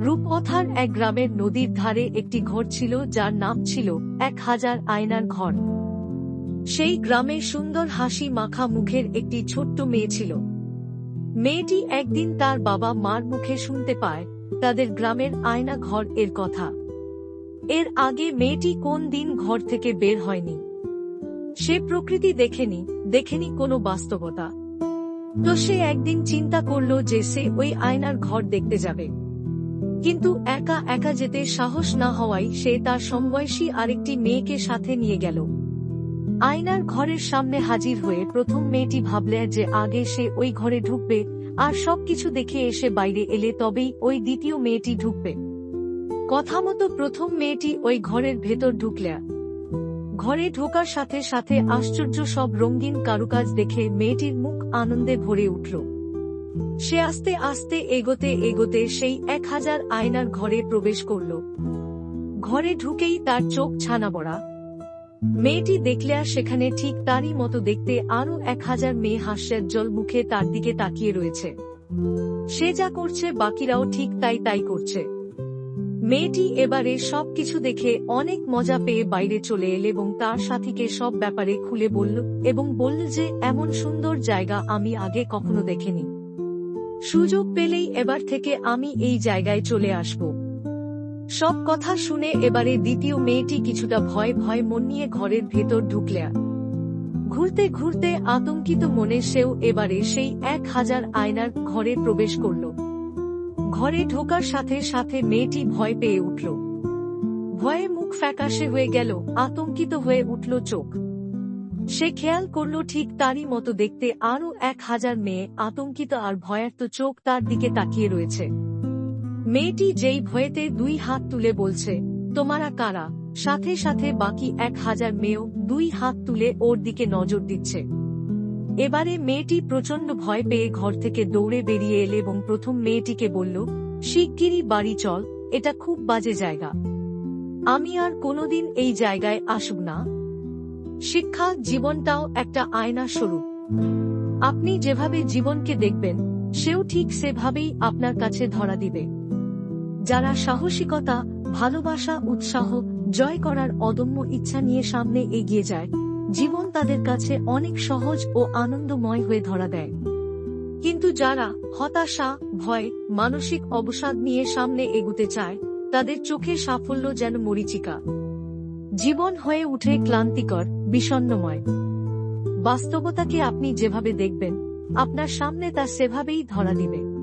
রূপকথার এক গ্রামের নদীর ধারে একটি ঘর ছিল, যার নাম ছিল এক হাজার আয়নার ঘর। সেই গ্রামে সুন্দর হাসি মাখা মুখের একটি ছোট্ট মেয়ে ছিল। মেয়েটি একদিন তার বাবা মার মুখে শুনতে পায়, তাদের গ্রামের আয়না ঘর এর কথা। এর আগে মেয়েটি কোন দিন ঘর থেকে বের হয়নি। সে প্রকৃতি দেখেনি দেখেনি কোনো বাস্তবতা। তো সে একদিন চিন্তা করল যে সে ওই আয়নার ঘর দেখতে যাবে। কিন্তু একা একা যেতে সাহস না হওয়ায় সে তার সমবয়সী আরেকটি মেয়েকে সাথে নিয়ে গেল। আয়নার ঘরের সামনে হাজির হয়ে প্রথম মেয়েটি ভাবলে যে আগে সে ওই ঘরে ঢুকবে আর সবকিছু দেখে এসে বাইরে এলে তবেই ওই দ্বিতীয় মেয়েটি ঢুকবে। কথা মতো প্রথম মেয়েটি ওই ঘরের ভেতর ঢুকলে। ঘরে ঢোকার সাথে সাথে আশ্চর্য সব রঙিন কারুকাজ দেখে মেয়েটির মুখ আনন্দে ভরে উঠল। সে আস্তে আস্তে এগোতে এগোতে সেই এক হাজার আয়নার ঘরে প্রবেশ করল। ঘরে ঢুকেই তার চোখ ছানা বড়া মেয়েটি দেখলে আর সেখানে ঠিক তারই মতো দেখতে আরও এক হাজার মেয়ে হাস্যের জল মুখে তার দিকে তাকিয়ে রয়েছে। সে যা করছে বাকিরাও ঠিক তাই তাই করছে। মেয়েটি এবারে সবকিছু দেখে অনেক মজা পেয়ে বাইরে চলে এল এবং তার সাথীকে সব ব্যাপারে খুলে বলল এবং বলল যে, এমন সুন্দর জায়গা আমি আগে কখনো দেখিনি। সুযোগ পেলেই এবার থেকে আমি এই জায়গায় চলে আসব সব কথা শুনে এবারে দ্বিতীয় মেয়েটি কিছুটা ভয় ভয় মন নিয়ে ঘরের ভেতর ঢুকলে। ঘুরতে ঘুরতে আতঙ্কিত মনে সেও এবারে সেই এক হাজার আয়নার ঘরে প্রবেশ করল। ঘরে ঢোকার সাথে সাথে মেয়েটি ভয় পেয়ে উঠল। ভয়ে মুখ ফ্যাকাশে হয়ে গেল, আতঙ্কিত হয়ে উঠল চোখ। সে খেয়াল করল ঠিক তারই মতো দেখতে আরও এক হাজার মেয়ে আতঙ্কিত আর ভয়ার্ত চোখ তার দিকে তাকিয়ে রয়েছে। মেয়েটি যেই ভয়েতে দুই হাত তুলে বলছে, তোমারা কারা? সাথে সাথে বাকি এক হাজার মেয়েও দুই হাত তুলে ওর দিকে নজর দিচ্ছে। এবারে মেয়েটি প্রচণ্ড ভয় পেয়ে ঘর থেকে দৌড়ে বেরিয়ে এলে এবং প্রথম মেয়েটিকে বলল, শিগগিরই বাড়ি চল, এটা খুব বাজে জায়গা। আমি আর কোনোদিন এই জায়গায় আসব না। শিক্ষা জীবনটাও একটা আয়না স্বরূপ। আপনি যেভাবে জীবনকে দেখবেন, সেও ঠিক সেভাবেই আপনার কাছে ধরা দিবে। যারা সাহসিকতা, ভালোবাসা, উৎসাহ, জয় করার অদম্য ইচ্ছা নিয়ে সামনে এগিয়ে যায় জীবন তাদের কাছে অনেক সহজ ও আনন্দময় হয়ে ধরা দেয়। কিন্তু যারা হতাশা, ভয়, মানসিক অবসাদ নিয়ে সামনে এগুতে চায়, তাদের চোখে সাফল্য যেন মরিচিকা। জীবন হয়ে উঠে ক্লান্তিকর বিষণ্নময় বাস্তবতাকে আপনি যেভাবে দেখবেন, আপনার সামনে তা সেভাবেই ধরা দিবে।